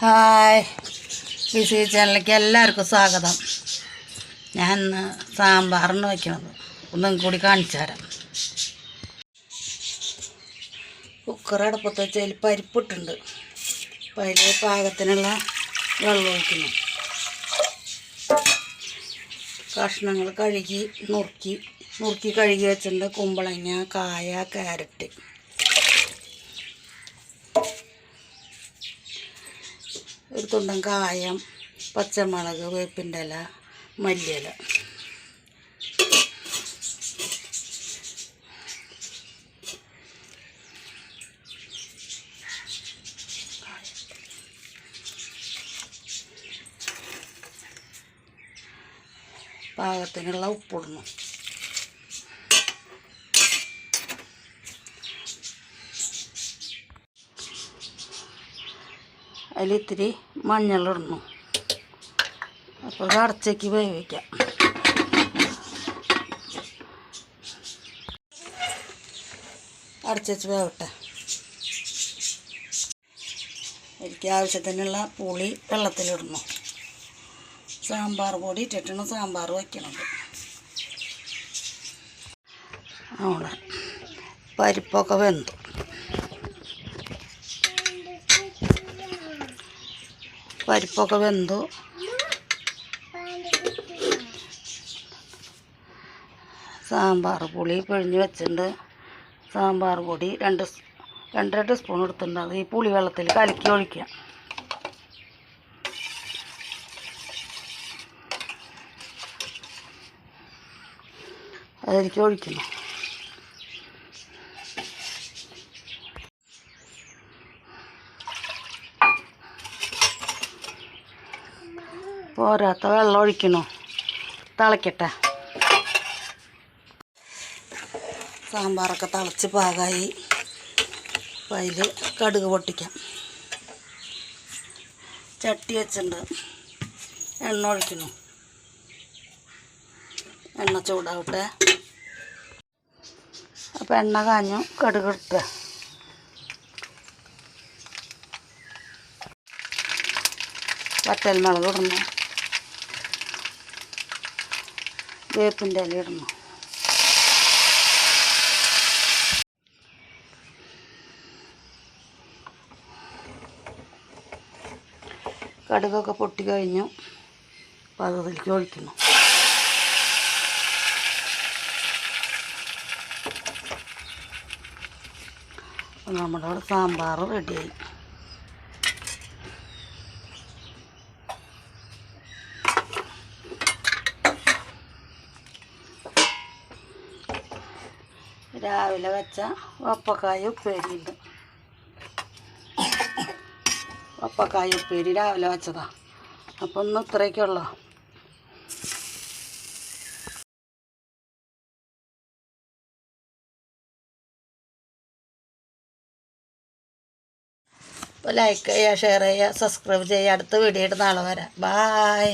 Hi. BC ചാനലിലേക്ക് എല്ലാവർക്കും സ്വാഗതം. ഞാൻ ഇന്ന് സാമ്പാറിന് വയ്ക്കണത് ഒന്നും കൂടി കാണിച്ചു തരാം. കുക്കർ അടുപ്പത്ത് വെച്ചതിൽ പരിപ്പിട്ടുണ്ട് അപ്പം അതിൽ പാകത്തിനുള്ള വെള്ളം ഒഴിക്കുന്നു. കഷ്ണങ്ങൾ കഴുകി നുറുക്കി നുറുക്കി കഴുകി വെച്ചിട്ടുണ്ട് കുമ്പളങ്ങ കായ ക്യാരറ്റ്. ഒരു തുണ്ടൻ കായം പച്ചമുളക് വേപ്പിന്റെ ഇല മല്ലിയില. പാകത്തിനുള്ള ഉപ്പിടണം. അതിലിത്തിരി മഞ്ഞളിടണം അപ്പോൾ ഇത് അടച്ചേക്ക് വേവിക്കാം. അടച്ചു വേവട്ടെ. എനിക്ക് ആവശ്യത്തിനുള്ള പുളി വെള്ളത്തിലിടണം സാമ്പാർ പൊടി ഇട്ടിട്ടാണ് സാമ്പാർ വയ്ക്കണത്. അവിടെ പരിപ്പൊക്കെ വെന്തു. പരിപ്പൊക്കെ വെന്തു. സാമ്പാർ പുളി പിഴിഞ്ഞ് വെച്ചിട്ടുണ്ട്. സാമ്പാർ പൊടി രണ്ട് രണ്ട് രണ്ടര ടീസ്പൂൺ എടുത്തിട്ടുണ്ട്. അത് ഈ പുളി വെള്ളത്തിൽ കലക്കി ഒഴിക്കുക. അതിലേക്ക് ഒഴിക്കണം പോരാത്ത വെള്ളം ഒഴിക്കണോ? തിളയ്ക്കട്ടെ സാമ്പാറൊക്കെ തിളച്ച് പാകമായി അപ്പം അതിൽ കടുക് പൊട്ടിക്കാം. ചട്ടി വെച്ചിട്ടുണ്ട്. എണ്ണ ഒഴിക്കുന്നു എണ്ണ ചൂടാവട്ടെ. അപ്പം എണ്ണ കാഞ്ഞു കടുക് ഇടുക. വറ്റൽ മുളക് ഇടണം വേപ്പിന്റെ ഇല ഇടണം. കടുകൊക്കെ പൊട്ടി കഴിഞ്ഞു. അപ്പോൾ അത് അതിലേക്ക് ഒഴിക്കുന്നു. നമ്മുടെ സാമ്പാർ റെഡിയായി രാവിലെ വെച്ച വപ്പക്കായ ഉപ്പേരിയുണ്ട് വപ്പക്കായ ഉപ്പേരി രാവിലെ വെച്ചതാ. അപ്പം ഒന്ന് ഇത്രയൊക്കെയുള്ളൂ അപ്പോൾ ലൈക്ക് ചെയ്യുക ഷെയർ ചെയ്യുക സബ്സ്ക്രൈബ് ചെയ്യുക അടുത്ത വീഡിയോ നാളെ വരാം. ബായ്